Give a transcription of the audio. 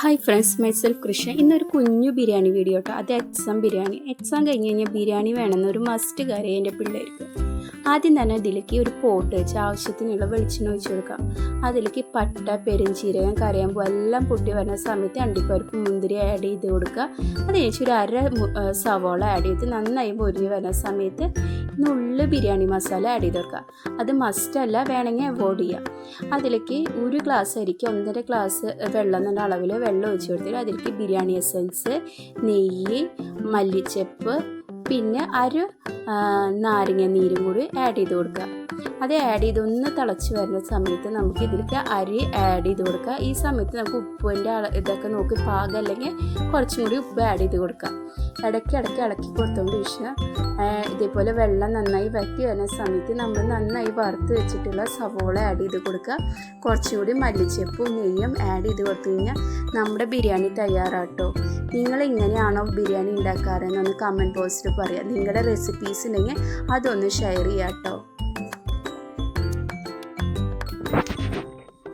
Hi friends myself Krishna ഇന്നൊരു കുഞ്ഞു biryani video കേട്ടോ അത് എക്സാം ബിരിയാണി. എക്സാം കഴിഞ്ഞ് കഴിഞ്ഞാൽ ബിരിയാണി വേണമെന്ന് ഒരു മസ്റ്റ് കാര്യം എന്റെ പിള്ളേർക്ക്. ആദ്യം തന്നെ അതിലേക്ക് ഒരു പോട്ട് വെച്ച് ആവശ്യത്തിനുള്ള വെളിച്ചെണ്ണ ഒഴിച്ച് കൊടുക്കാം. അതിലേക്ക് പട്ട പെരുംജീരകം കരയാമ്പൂ എല്ലാം പൊട്ടി വരുന്ന സമയത്ത് അണ്ടിപ്പരിപ്പ് മുന്തിരി ആഡ് ചെയ്ത് കൊടുക്കുക. അത് കഴിച്ച് ഒരു അര സവോള ആഡ് ചെയ്ത് നന്നായി പൊരിഞ്ഞ് വരുന്ന സമയത്ത് നുള്ളു ബിരിയാണി മസാല ആഡ് ചെയ്ത് കൊടുക്കുക അത് അല്ല വേണമെങ്കിൽ അവോയ്ഡ് ചെയ്യാം. അതിലേക്ക് ഒരു ഗ്ലാസ് അരിക്ക് ഒന്നര ഗ്ലാസ് വെള്ളം എന്നുള്ള അളവിൽ വെള്ളം ഒഴിച്ച് കൊടുത്തിട്ട് അതിലേക്ക് ബിരിയാണി എസൻസ് നെയ്യ് മല്ലിച്ചപ്പ് പിന്നെ ഒരു നാരങ്ങ നീരും കൂടി ആഡ് ചെയ്ത് കൊടുക്കുക. അത് ആഡ് ചെയ്ത് ഒന്ന് തിളച്ച് വരുന്ന സമയത്ത് നമുക്ക് ഇതിലേക്ക് അരി ആഡ് ചെയ്ത് കൊടുക്കുക. ഈ സമയത്ത് നമുക്ക് ഉപ്പിന്റെ ഇതൊക്കെ നോക്കി പാകം അല്ലെങ്കിൽ കുറച്ചും കൂടി ഉപ്പ് ആഡ് ചെയ്ത് കൊടുക്കുക. ഇടയ്ക്ക് ഇടയ്ക്ക് ഇളക്കി കൊടുത്തോണ്ട് വിഷയം ഇതേപോലെ വെള്ളം നന്നായി വറ്റി വരുന്ന സമയത്ത് നമ്മൾ നന്നായി വറുത്ത് വെച്ചിട്ടുള്ള സവോള ആഡ് ചെയ്ത് കൊടുക്കുക. കുറച്ചും കൂടി മല്ലിച്ചപ്പും നെയ്യും ആഡ് ചെയ്ത് കൊടുത്തു കഴിഞ്ഞാൽ നമ്മുടെ ബിരിയാണി തയ്യാറാട്ടോ. നിങ്ങൾ എങ്ങനെയാണോ ബിരിയാണി ഉണ്ടാക്കാറെന്ന് ഒന്ന് കമന്റ് ബോക്സിൽ പറയാം. നിങ്ങളുടെ റെസിപ്പീസ് ഉണ്ടെങ്കിൽ അതൊന്ന് ഷെയർ ചെയ്യാം കേട്ടോ